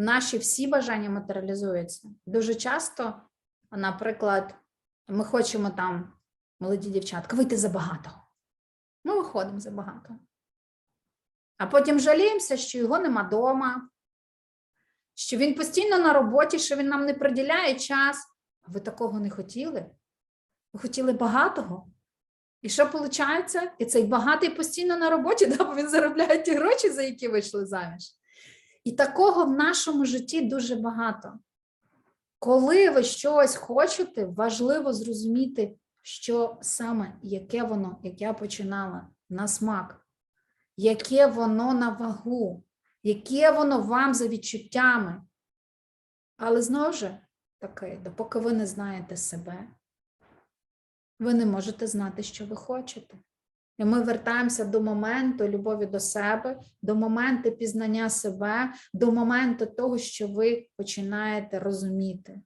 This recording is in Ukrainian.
наші всі бажання матеріалізуються. Дуже часто, наприклад, ми хочемо там, молоді дівчатка, вийти за багатого. Ми виходимо за багатого. А потім жаліємося, що його нема вдома, що він постійно на роботі, що він нам не приділяє час. А ви такого не хотіли? Ви хотіли багатого? І що виходить? І цей багатий постійно на роботі, да, бо він заробляє ті гроші, за які вийшли заміж. І такого в нашому житті дуже багато. Коли ви щось хочете, важливо зрозуміти, що саме, яке воно, як я починала, на смак, яке воно на вагу, яке воно вам за відчуттями. Але знову ж таки, допоки ви не знаєте себе, ви не можете знати, що ви хочете. І ми вертаємося до моменту любові до себе, до моменту пізнання себе, до моменту того, що ви починаєте розуміти.